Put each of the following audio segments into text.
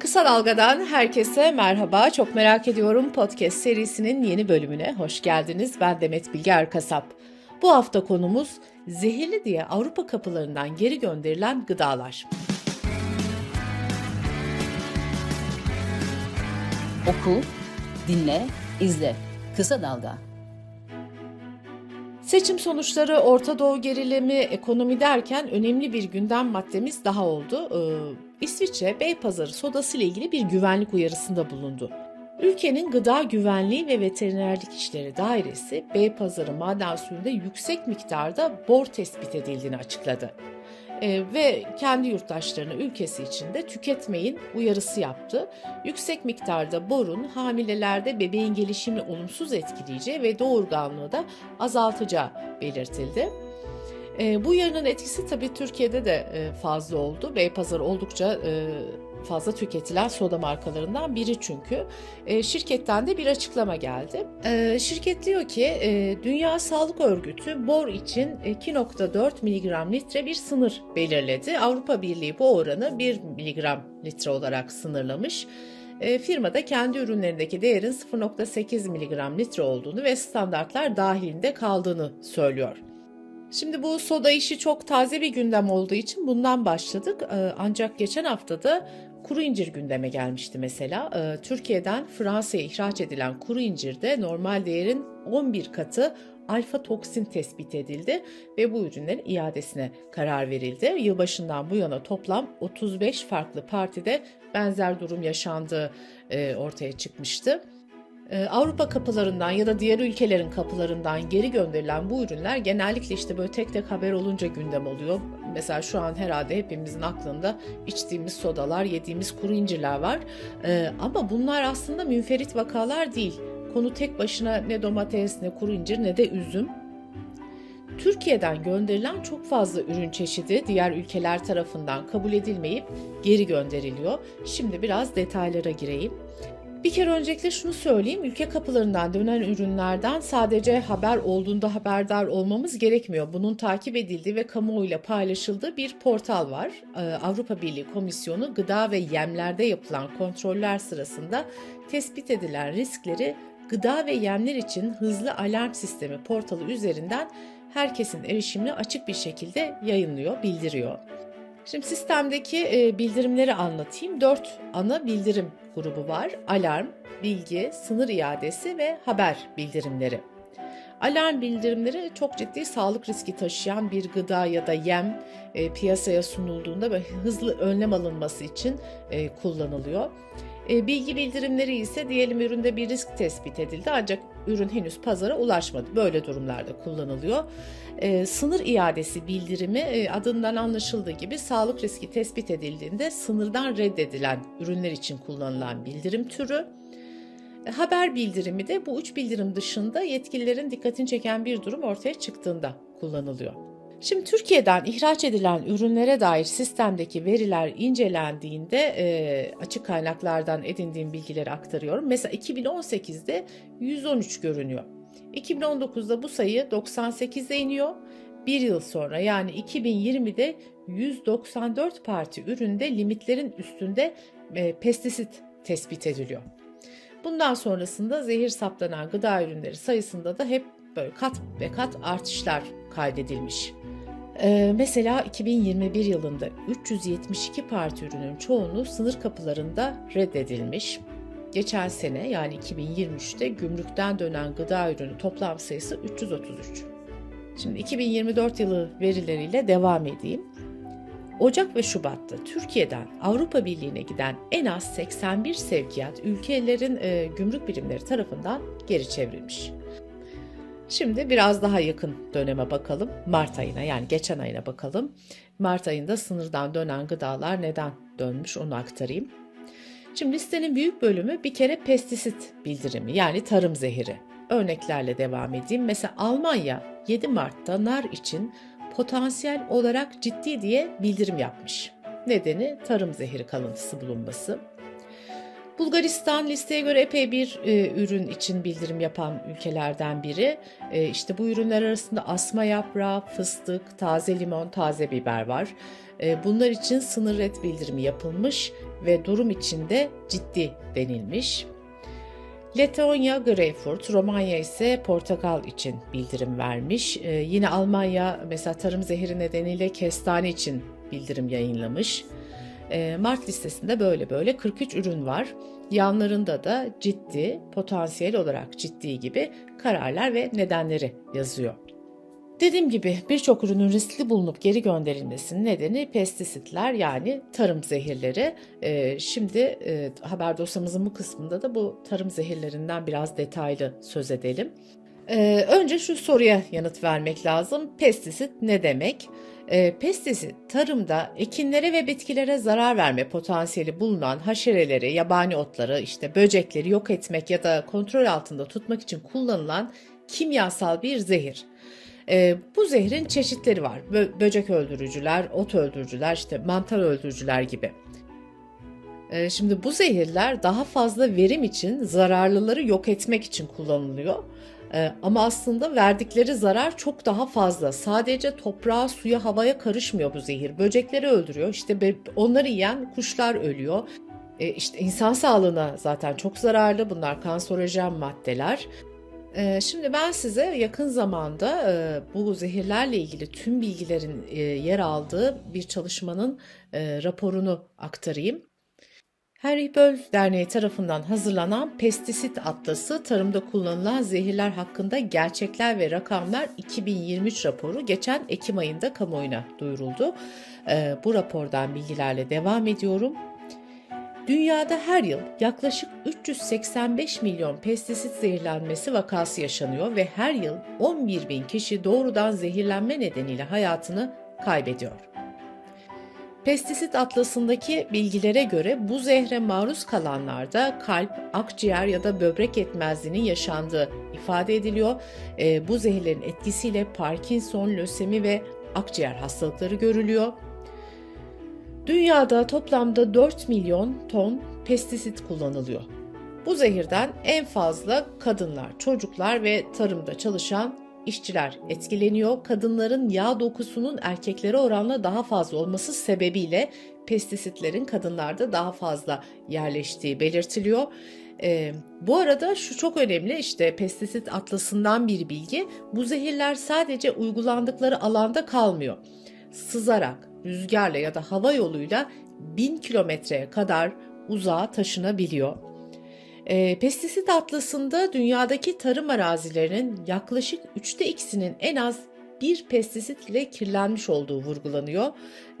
Kısa Dalga'dan herkese merhaba. Çok merak ediyorum podcast serisinin yeni bölümüne hoş geldiniz. Ben Demet Bilge Erkasap. Bu hafta konumuz zehirli diye Avrupa kapılarından geri gönderilen gıdalar. Oku, dinle, izle. Kısa Dalga. Seçim sonuçları, Orta Doğu gerilimi, ekonomi derken önemli bir gündem maddemiz daha oldu. Ee, İsviçre Beypazarı sodası ile ilgili bir güvenlik uyarısında bulundu. Ülkenin Gıda Güvenliği ve Veterinerlik İşleri Dairesi Beypazarı maden suyunda yüksek miktarda bor tespit edildiğini açıkladı. Ee, ve kendi yurttaşlarına ülkesi içinde tüketmeyin uyarısı yaptı. Yüksek miktarda borun hamilelerde bebeğin gelişimini olumsuz etkileyeceği ve doğurganlığı da azaltacağı belirtildi. E, bu uyarının etkisi tabii Türkiye'de de e, fazla oldu. Beypazarı oldukça e, fazla tüketilen soda markalarından biri çünkü. E, şirketten de bir açıklama geldi. E, şirket diyor ki e, Dünya Sağlık Örgütü bor için 2.4 mg litre bir sınır belirledi. Avrupa Birliği bu oranı 1 mg litre olarak sınırlamış. E, firma da kendi ürünlerindeki değerin 0.8 mg litre olduğunu ve standartlar dahilinde kaldığını söylüyor. Şimdi bu soda işi çok taze bir gündem olduğu için bundan başladık. Ee, ancak geçen hafta da kuru incir gündeme gelmişti mesela. Ee, Türkiye'den Fransa'ya ihraç edilen kuru incirde normal değerin 11 katı alfa toksin tespit edildi ve bu ürünlerin iadesine karar verildi. Yılbaşından bu yana toplam 35 farklı partide benzer durum yaşandığı e, ortaya çıkmıştı. Ee, Avrupa kapılarından ya da diğer ülkelerin kapılarından geri gönderilen bu ürünler genellikle işte böyle tek tek haber olunca gündem oluyor. Mesela şu an herhalde hepimizin aklında içtiğimiz sodalar, yediğimiz kuru incirler var. Ee, ama bunlar aslında münferit vakalar değil. Konu tek başına ne domates, ne kuru incir ne de üzüm. Türkiye'den gönderilen çok fazla ürün çeşidi diğer ülkeler tarafından kabul edilmeyip geri gönderiliyor. Şimdi biraz detaylara gireyim. Bir kere öncelikle şunu söyleyeyim. Ülke kapılarından dönen ürünlerden sadece haber olduğunda haberdar olmamız gerekmiyor. Bunun takip edildiği ve kamuoyuyla paylaşıldığı bir portal var. Ee, Avrupa Birliği Komisyonu gıda ve yemlerde yapılan kontroller sırasında tespit edilen riskleri gıda ve yemler için hızlı alarm sistemi portalı üzerinden herkesin erişimine açık bir şekilde yayınlıyor, bildiriyor. Şimdi sistemdeki e, bildirimleri anlatayım. Dört ana bildirim grubu var. Alarm, bilgi, sınır iadesi ve haber bildirimleri. Alarm bildirimleri çok ciddi sağlık riski taşıyan bir gıda ya da yem e, piyasaya sunulduğunda ve hızlı önlem alınması için e, kullanılıyor. E, bilgi bildirimleri ise diyelim üründe bir risk tespit edildi ancak ürün henüz pazara ulaşmadı. Böyle durumlarda kullanılıyor. E, sınır iadesi bildirimi e, adından anlaşıldığı gibi sağlık riski tespit edildiğinde sınırdan reddedilen ürünler için kullanılan bildirim türü. Haber bildirimi de bu üç bildirim dışında yetkililerin dikkatini çeken bir durum ortaya çıktığında kullanılıyor. Şimdi Türkiye'den ihraç edilen ürünlere dair sistemdeki veriler incelendiğinde e, açık kaynaklardan edindiğim bilgileri aktarıyorum. Mesela 2018'de 113 görünüyor. 2019'da bu sayı 98'e iniyor. Bir yıl sonra yani 2020'de 194 parti üründe limitlerin üstünde e, pestisit tespit ediliyor. Bundan sonrasında zehir saplanan gıda ürünleri sayısında da hep böyle kat ve kat artışlar kaydedilmiş. Ee, mesela 2021 yılında 372 parti ürünün çoğunluğu sınır kapılarında reddedilmiş. Geçen sene yani 2023'te gümrükten dönen gıda ürünü toplam sayısı 333. Şimdi 2024 yılı verileriyle devam edeyim. Ocak ve Şubat'ta Türkiye'den Avrupa Birliği'ne giden en az 81 sevkiyat ülkelerin e, gümrük birimleri tarafından geri çevrilmiş. Şimdi biraz daha yakın döneme bakalım. Mart ayına yani geçen ayına bakalım. Mart ayında sınırdan dönen gıdalar neden dönmüş onu aktarayım. Şimdi listenin büyük bölümü bir kere pestisit bildirimi yani tarım zehiri. Örneklerle devam edeyim. Mesela Almanya 7 Mart'ta nar için potansiyel olarak ciddi diye bildirim yapmış. Nedeni tarım zehiri kalıntısı bulunması. Bulgaristan listeye göre epey bir e, ürün için bildirim yapan ülkelerden biri. E, işte bu ürünler arasında asma yaprağı, fıstık, taze limon, taze biber var. E, bunlar için sınır ret bildirimi yapılmış. ve durum içinde ciddi denilmiş. Letonya greyfurt, Romanya ise portakal için bildirim vermiş. Ee, yine Almanya mesela tarım zehri nedeniyle kestane için bildirim yayınlamış. Ee, Mart listesinde böyle böyle 43 ürün var. Yanlarında da ciddi, potansiyel olarak ciddi gibi kararlar ve nedenleri yazıyor. Dediğim gibi birçok ürünün riskli bulunup geri gönderilmesinin nedeni pestisitler yani tarım zehirleri. Ee, şimdi e, haber dosyamızın bu kısmında da bu tarım zehirlerinden biraz detaylı söz edelim. Ee, önce şu soruya yanıt vermek lazım. Pestisit ne demek? Ee, pestisit tarımda ekinlere ve bitkilere zarar verme potansiyeli bulunan haşereleri, yabani otları, işte böcekleri yok etmek ya da kontrol altında tutmak için kullanılan kimyasal bir zehir. Ee, bu zehrin çeşitleri var. Bö- böcek öldürücüler, ot öldürücüler, işte mantar öldürücüler gibi. Ee, şimdi bu zehirler daha fazla verim için, zararlıları yok etmek için kullanılıyor. Ee, ama aslında verdikleri zarar çok daha fazla. Sadece toprağa, suya, havaya karışmıyor bu zehir. Böcekleri öldürüyor. İşte onları yiyen kuşlar ölüyor. Ee, işte insan sağlığına zaten çok zararlı. Bunlar kanserojen maddeler. Ee, Şimdi ben size yakın zamanda e, bu zehirlerle ilgili tüm bilgilerin e, yer aldığı bir çalışmanın e, raporunu aktarayım. Henry Böll Derneği tarafından hazırlanan Pestisit Atlası tarımda kullanılan zehirler hakkında gerçekler ve rakamlar 2023 raporu geçen Ekim ayında kamuoyuna duyuruldu. Ee, Bu rapordan bilgilerle devam ediyorum. Dünyada her yıl yaklaşık 385 milyon pestisit zehirlenmesi vakası yaşanıyor ve her yıl 11 bin kişi doğrudan zehirlenme nedeniyle hayatını kaybediyor. Pestisit atlasındaki bilgilere göre bu zehre maruz kalanlarda kalp, akciğer ya da böbrek yetmezliğinin yaşandığı ifade ediliyor. Ee, bu zehirlerin etkisiyle Parkinson, lösemi ve akciğer hastalıkları görülüyor. Dünyada toplamda 4 milyon ton pestisit kullanılıyor. Bu zehirden en fazla kadınlar, çocuklar ve tarımda çalışan işçiler etkileniyor. Kadınların yağ dokusunun erkeklere oranla daha fazla olması sebebiyle pestisitlerin kadınlarda daha fazla yerleştiği belirtiliyor. Ee, bu arada şu çok önemli işte pestisit atlasından bir bilgi. Bu zehirler sadece uygulandıkları alanda kalmıyor. Sızarak, rüzgarla ya da hava yoluyla 1000 kilometreye kadar uzağa taşınabiliyor. E, pestisit atlasında dünyadaki tarım arazilerinin yaklaşık üçte ikisinin en az bir pestisit ile kirlenmiş olduğu vurgulanıyor.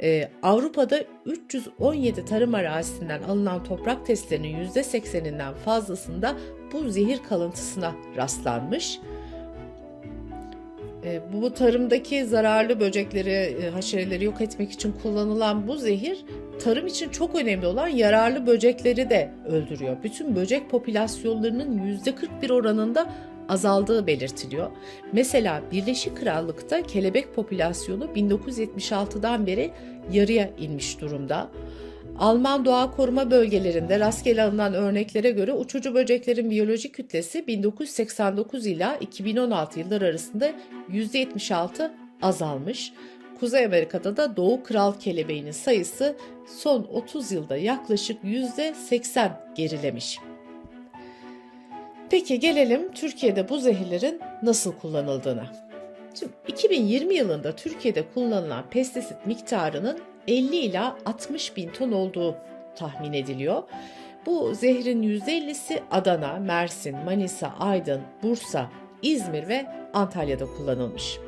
E, Avrupa'da 317 tarım arazisinden alınan toprak testlerinin %80'inden fazlasında bu zehir kalıntısına rastlanmış. E, bu tarımdaki zararlı böcekleri, e, haşereleri yok etmek için kullanılan bu zehir tarım için çok önemli olan yararlı böcekleri de öldürüyor. Bütün böcek popülasyonlarının %41 oranında azaldığı belirtiliyor. Mesela Birleşik Krallık'ta kelebek popülasyonu 1976'dan beri yarıya inmiş durumda. Alman doğa koruma bölgelerinde rastgele alınan örneklere göre uçucu böceklerin biyolojik kütlesi 1989 ila 2016 yılları arasında %76 azalmış. Kuzey Amerika'da da doğu kral kelebeğinin sayısı son 30 yılda yaklaşık %80 gerilemiş. Peki gelelim Türkiye'de bu zehirlerin nasıl kullanıldığına. Şimdi 2020 yılında Türkiye'de kullanılan pestisit miktarının 50 ila 60 bin ton olduğu tahmin ediliyor. Bu zehrin %50'si Adana, Mersin, Manisa, Aydın, Bursa, İzmir ve Antalya'da kullanılmış.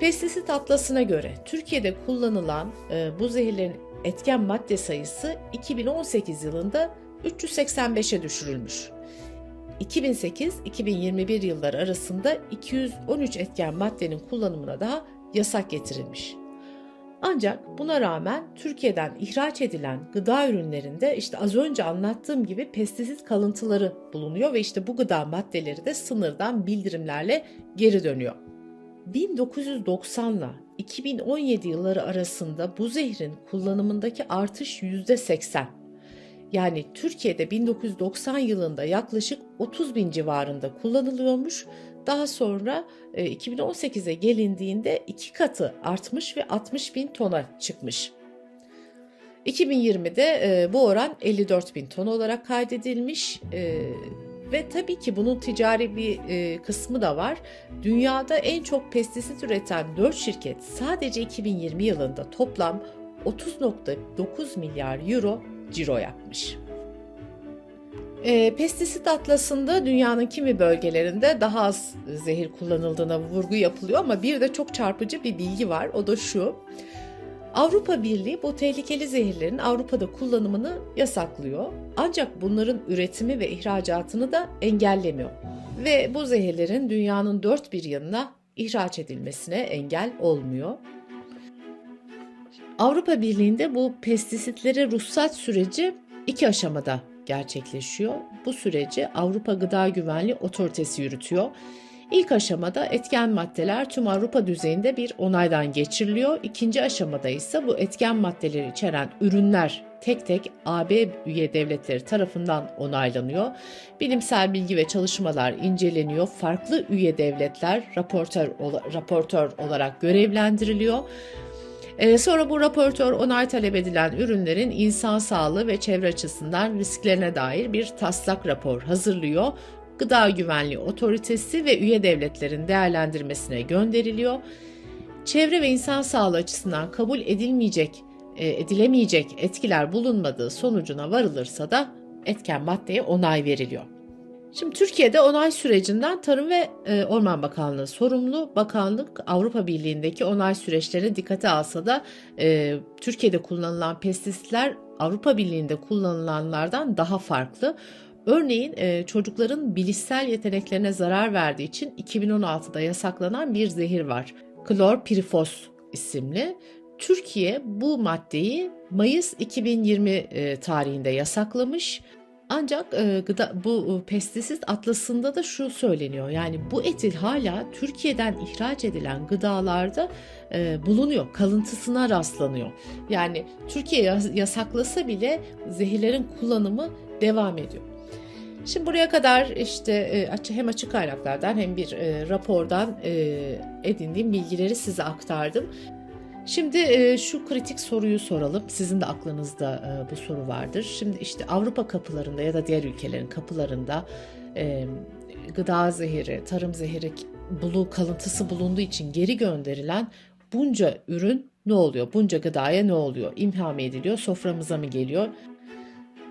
Pestisit atlasına göre Türkiye'de kullanılan e, bu zehirlerin etken madde sayısı 2018 yılında 385'e düşürülmüş. 2008-2021 yılları arasında 213 etken maddenin kullanımına daha yasak getirilmiş. Ancak buna rağmen Türkiye'den ihraç edilen gıda ürünlerinde işte az önce anlattığım gibi pestisit kalıntıları bulunuyor ve işte bu gıda maddeleri de sınırdan bildirimlerle geri dönüyor. 1990 ile 2017 yılları arasında bu zehrin kullanımındaki artış %80. Yani Türkiye'de 1990 yılında yaklaşık 30 bin civarında kullanılıyormuş. Daha sonra e, 2018'e gelindiğinde iki katı artmış ve 60 bin tona çıkmış. 2020'de e, bu oran 54 bin ton olarak kaydedilmiş e, ve tabii ki bunun ticari bir e, kısmı da var. Dünyada en çok pestisit üreten 4 şirket sadece 2020 yılında toplam 30.9 milyar euro ciro yapmış. E, pestisit atlasında dünyanın kimi bölgelerinde daha az zehir kullanıldığına vurgu yapılıyor ama bir de çok çarpıcı bir bilgi var. O da şu. Avrupa Birliği bu tehlikeli zehirlerin Avrupa'da kullanımını yasaklıyor. Ancak bunların üretimi ve ihracatını da engellemiyor. Ve bu zehirlerin dünyanın dört bir yanına ihraç edilmesine engel olmuyor. Avrupa Birliği'nde bu pestisitlere ruhsat süreci iki aşamada gerçekleşiyor. Bu süreci Avrupa Gıda Güvenliği Otoritesi yürütüyor. İlk aşamada etken maddeler tüm Avrupa düzeyinde bir onaydan geçiriliyor. İkinci aşamada ise bu etken maddeleri içeren ürünler tek tek AB üye devletleri tarafından onaylanıyor. Bilimsel bilgi ve çalışmalar inceleniyor. Farklı üye devletler raportör, raportör olarak görevlendiriliyor. Ee, sonra bu raportör onay talep edilen ürünlerin insan sağlığı ve çevre açısından risklerine dair bir taslak rapor hazırlıyor. Gıda Güvenliği Otoritesi ve üye devletlerin değerlendirmesine gönderiliyor. Çevre ve insan sağlığı açısından kabul edilmeyecek, e, edilemeyecek etkiler bulunmadığı sonucuna varılırsa da etken maddeye onay veriliyor. Şimdi Türkiye'de onay sürecinden Tarım ve e, Orman Bakanlığı sorumlu. Bakanlık Avrupa Birliği'ndeki onay süreçlerini dikkate alsa da e, Türkiye'de kullanılan pestisitler Avrupa Birliği'nde kullanılanlardan daha farklı. Örneğin e, çocukların bilişsel yeteneklerine zarar verdiği için 2016'da yasaklanan bir zehir var. Klorpirifos isimli. Türkiye bu maddeyi Mayıs 2020 e, tarihinde yasaklamış. Ancak e, gıda bu e, pestisit atlasında da şu söyleniyor. Yani bu etil hala Türkiye'den ihraç edilen gıdalarda e, bulunuyor. Kalıntısına rastlanıyor. Yani Türkiye yas- yasaklasa bile zehirlerin kullanımı devam ediyor. Şimdi buraya kadar işte e, hem açık kaynaklardan hem bir e, rapordan edindiğim bilgileri size aktardım. Şimdi e, şu kritik soruyu soralım. Sizin de aklınızda e, bu soru vardır. Şimdi işte Avrupa kapılarında ya da diğer ülkelerin kapılarında e, gıda zehiri, tarım zehiri bulu kalıntısı bulunduğu için geri gönderilen bunca ürün ne oluyor? Bunca gıdaya ne oluyor? İmha mı ediliyor? Soframıza mı geliyor?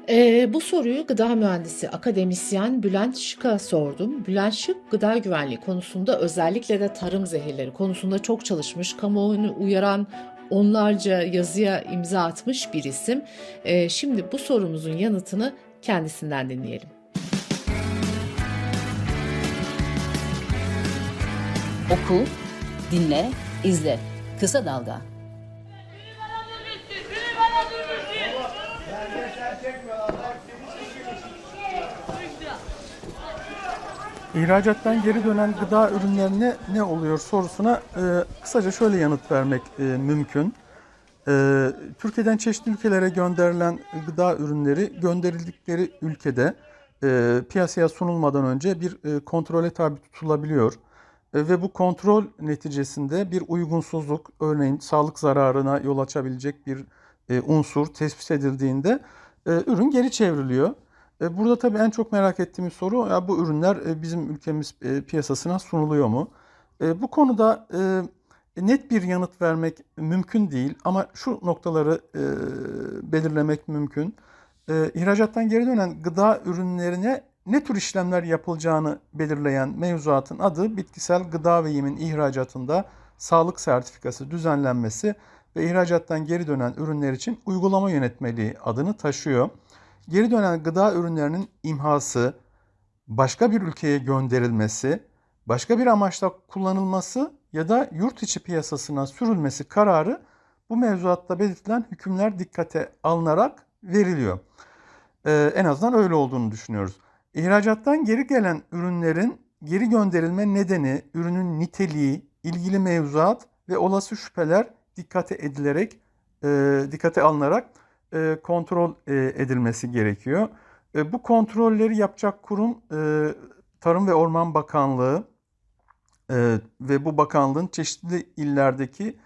Ee, bu soruyu gıda mühendisi akademisyen Bülent Şık'a sordum. Bülent Şık gıda güvenliği konusunda özellikle de tarım zehirleri konusunda çok çalışmış, kamuoyunu uyaran onlarca yazıya imza atmış bir isim. Ee, şimdi bu sorumuzun yanıtını kendisinden dinleyelim. Oku, dinle, izle. Kısa Dalga. İhracattan geri dönen gıda ürünlerine ne oluyor sorusuna e, kısaca şöyle yanıt vermek e, mümkün. E, Türkiye'den çeşitli ülkelere gönderilen gıda ürünleri gönderildikleri ülkede e, piyasaya sunulmadan önce bir e, kontrole tabi tutulabiliyor. E, ve bu kontrol neticesinde bir uygunsuzluk, örneğin sağlık zararına yol açabilecek bir e, unsur tespit edildiğinde ürün geri çevriliyor. E, Burada tabii en çok merak ettiğimiz soru ya bu ürünler e, bizim ülkemiz e, piyasasına sunuluyor mu? E, Bu konuda e, net bir yanıt vermek mümkün değil ama şu noktaları belirlemek mümkün. İhracattan geri dönen gıda ürünlerine ne tür işlemler yapılacağını belirleyen mevzuatın adı bitkisel gıda ve yemin ihracatında sağlık sertifikası düzenlenmesi ve ihracattan geri dönen ürünler için uygulama yönetmeliği adını taşıyor. Geri dönen gıda ürünlerinin imhası, başka bir ülkeye gönderilmesi, başka bir amaçla kullanılması ya da yurt içi piyasasına sürülmesi kararı bu mevzuatta belirtilen hükümler dikkate alınarak veriliyor. Ee, en azından öyle olduğunu düşünüyoruz. İhracattan geri gelen ürünlerin geri gönderilme nedeni, ürünün niteliği, ilgili mevzuat ve olası şüpheler dikkate edilerek, e, dikkate alınarak e, kontrol e, edilmesi gerekiyor. E, bu kontrolleri yapacak kurum e, Tarım ve Orman Bakanlığı e, ve bu bakanlığın çeşitli illerdeki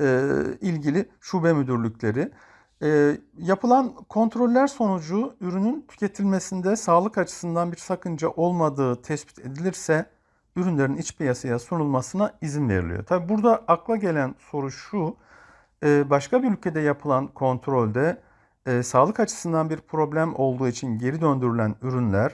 e, ilgili şube müdürlükleri. E, yapılan kontroller sonucu ürünün tüketilmesinde sağlık açısından bir sakınca olmadığı tespit edilirse ürünlerin iç piyasaya sunulmasına izin veriliyor. Tabi burada akla gelen soru şu, e, başka bir ülkede yapılan kontrolde e, sağlık açısından bir problem olduğu için geri döndürülen ürünler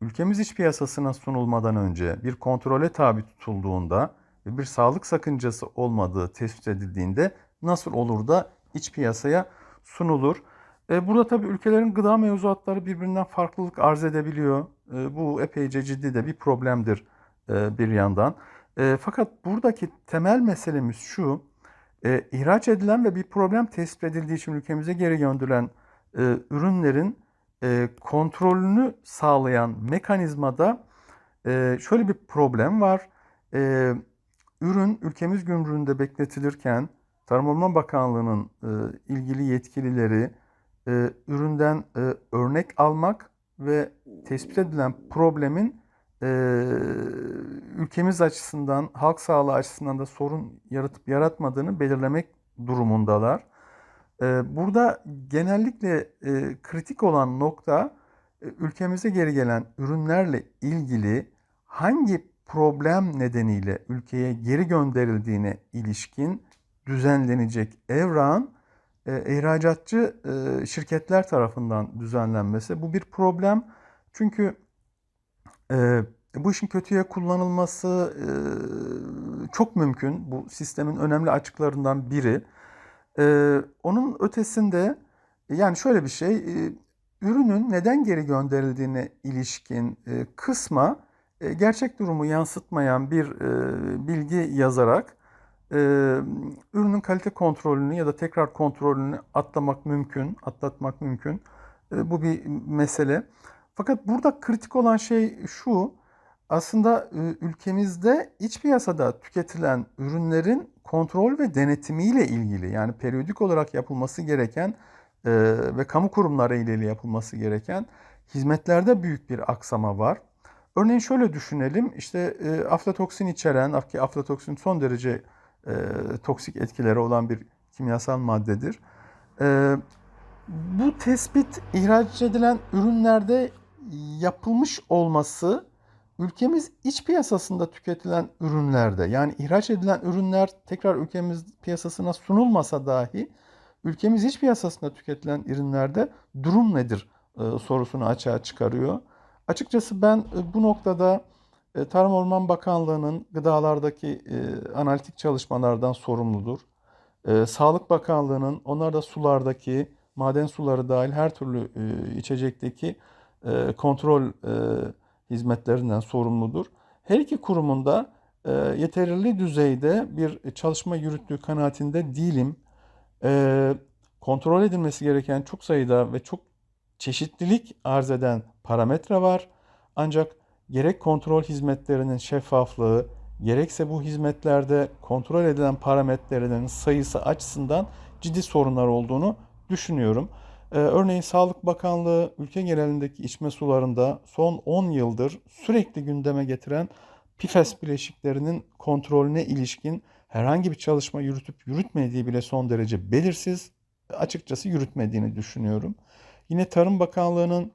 ülkemiz iç piyasasına sunulmadan önce bir kontrole tabi tutulduğunda ve bir sağlık sakıncası olmadığı tespit edildiğinde nasıl olur da iç piyasaya sunulur? E, burada tabii ülkelerin gıda mevzuatları birbirinden farklılık arz edebiliyor. Bu epeyce ciddi de bir problemdir e, bir yandan. E, fakat buradaki temel meselemiz şu, e, ihraç edilen ve bir problem tespit edildiği için ülkemize geri gönderilen e, ürünlerin kontrolünü sağlayan mekanizmada şöyle bir problem var. Ürün ülkemiz gümrüğünde bekletilirken Tarım Orman Bakanlığı'nın ilgili yetkilileri üründen örnek almak ve tespit edilen problemin e, ülkemiz açısından, halk sağlığı açısından da sorun yaratıp yaratmadığını belirlemek durumundalar. E, burada genellikle e, kritik olan nokta e, ülkemize geri gelen ürünlerle ilgili hangi problem nedeniyle ülkeye geri gönderildiğine ilişkin düzenlenecek evrağın e, ihracatçı e, şirketler tarafından düzenlenmesi. Bu bir problem çünkü e, bu işin kötüye kullanılması e, çok mümkün. Bu sistemin önemli açıklarından biri. E, onun ötesinde yani şöyle bir şey, e, ürünün neden geri gönderildiğine ilişkin e, kısma e, gerçek durumu yansıtmayan bir e, bilgi yazarak e, ürünün kalite kontrolünü ya da tekrar kontrolünü atlamak mümkün, atlatmak mümkün. E, bu bir mesele. Fakat burada kritik olan şey şu, aslında e, ülkemizde iç piyasada tüketilen ürünlerin kontrol ve denetimiyle ilgili yani periyodik olarak yapılması gereken e, ve kamu kurumları ile yapılması gereken hizmetlerde büyük bir aksama var. Örneğin şöyle düşünelim, işte e, aflatoksin içeren, aflatoksin son derece toksik etkileri olan bir kimyasal maddedir. Bu tespit ihraç edilen ürünlerde yapılmış olması ülkemiz iç piyasasında tüketilen ürünlerde yani ihraç edilen ürünler tekrar ülkemiz piyasasına sunulmasa dahi ülkemiz iç piyasasında tüketilen ürünlerde durum nedir e, sorusunu açığa çıkarıyor. Açıkçası ben e, bu noktada e, Tarım Orman Bakanlığı'nın gıdalardaki e, analitik çalışmalardan sorumludur. E, Sağlık Bakanlığı'nın onlar da sulardaki maden suları dahil her türlü e, içecekteki e, kontrol e, hizmetlerinden sorumludur. Her iki kurumunda e, yeterli düzeyde bir çalışma yürüttüğü kanaatinde değilim. Kontrol edilmesi gereken çok sayıda ve çok çeşitlilik arz eden parametre var. Ancak gerek kontrol hizmetlerinin şeffaflığı, gerekse bu hizmetlerde kontrol edilen parametrelerinin sayısı açısından ciddi sorunlar olduğunu düşünüyorum. Ee, örneğin Sağlık Bakanlığı ülke genelindeki içme sularında son 10 yıldır sürekli gündeme getiren PFAS bileşiklerinin kontrolüne ilişkin herhangi bir çalışma yürütüp yürütmediği bile son derece belirsiz. Açıkçası yürütmediğini düşünüyorum. Yine Tarım Bakanlığı'nın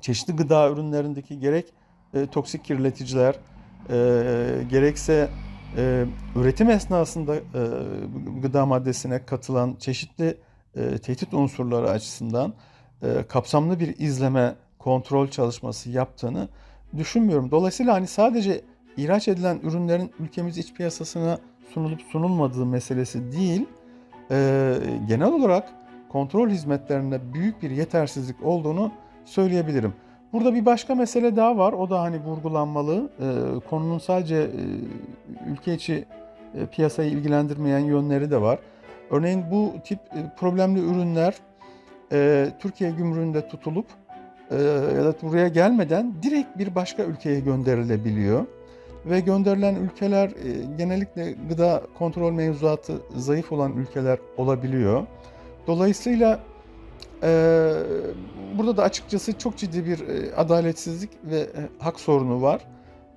çeşitli gıda ürünlerindeki gerek e, toksik kirleticiler e, gerekse e, üretim esnasında e, gıda maddesine katılan çeşitli e, tehdit unsurları açısından e, kapsamlı bir izleme kontrol çalışması yaptığını düşünmüyorum. Dolayısıyla hani sadece ihraç edilen ürünlerin ülkemiz iç piyasasına sunulup sunulmadığı meselesi değil, e, genel olarak kontrol hizmetlerinde büyük bir yetersizlik olduğunu söyleyebilirim. Burada bir başka mesele daha var. O da hani vurgulanmalı. E, konunun sadece e, ülke içi e, piyasayı ilgilendirmeyen yönleri de var. Örneğin bu tip e, problemli ürünler e, Türkiye gümrüğünde tutulup e, ya da buraya gelmeden direkt bir başka ülkeye gönderilebiliyor. Ve gönderilen ülkeler e, genellikle gıda kontrol mevzuatı zayıf olan ülkeler olabiliyor. Dolayısıyla ee, burada da açıkçası çok ciddi bir e, adaletsizlik ve e, hak sorunu var.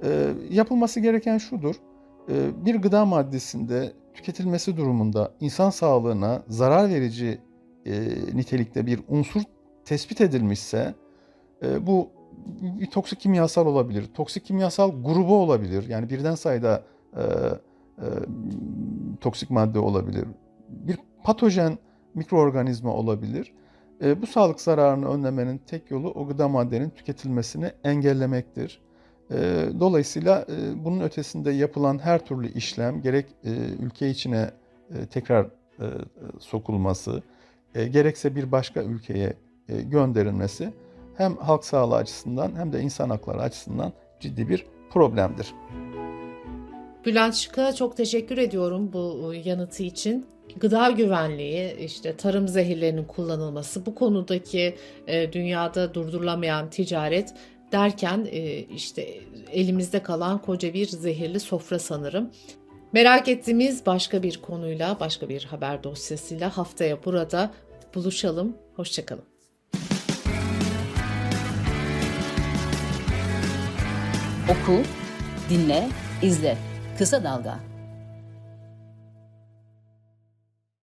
Ee, yapılması gereken şudur. Ee, bir gıda maddesinde tüketilmesi durumunda insan sağlığına zarar verici e, nitelikte bir unsur tespit edilmişse e, bu bir toksik kimyasal olabilir, toksik kimyasal grubu olabilir. Yani birden sayıda e, toksik madde olabilir. Bir patojen mikroorganizma olabilir. Bu sağlık zararını önlemenin tek yolu o gıda maddenin tüketilmesini engellemektir. E, dolayısıyla e, bunun ötesinde yapılan her türlü işlem gerek e, ülke içine e, tekrar sokulması, gerekse bir başka ülkeye gönderilmesi hem halk sağlığı açısından hem de insan hakları açısından ciddi bir problemdir. Bülent Şık'a çok teşekkür ediyorum bu yanıtı için. Gıda güvenliği, işte tarım zehirlerinin kullanılması, bu konudaki dünyada durdurulamayan ticaret derken e, işte elimizde kalan koca bir zehirli sofra sanırım. Merak ettiğimiz başka bir konuyla, başka bir haber dosyasıyla haftaya burada buluşalım. Hoşçakalın. Oku, dinle, izle. Kısa Dalga.